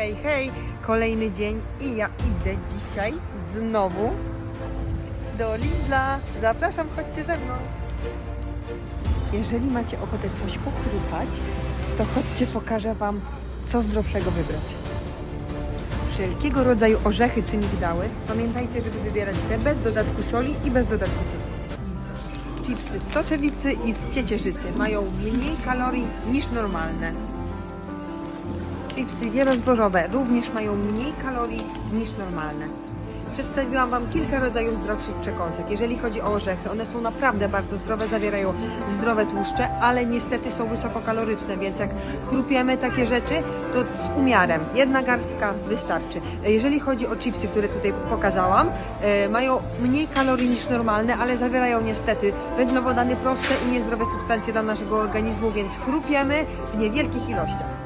Hej, hej! Kolejny dzień i ja idę dzisiaj znowu do Lidla. Zapraszam, chodźcie ze mną. Jeżeli macie ochotę coś pochrupać, to chodźcie, pokażę Wam, co zdrowszego wybrać. Wszelkiego rodzaju orzechy czy migdały. Pamiętajcie, żeby wybierać te bez dodatku soli i bez dodatku cukru. Chipsy z soczewicy i z ciecierzycy mają mniej kalorii niż normalne. Chipsy wielozbożowe również mają mniej kalorii niż normalne. Przedstawiłam Wam kilka rodzajów zdrowszych przekąsek. Jeżeli chodzi o orzechy, one są naprawdę bardzo zdrowe, zawierają zdrowe tłuszcze, ale niestety są wysokokaloryczne, więc jak chrupiemy takie rzeczy, to z umiarem. Jedna garstka wystarczy. Jeżeli chodzi o chipsy, które tutaj pokazałam, e, mają mniej kalorii niż normalne, ale zawierają niestety węglowodany proste i niezdrowe substancje dla naszego organizmu, więc chrupiemy w niewielkich ilościach.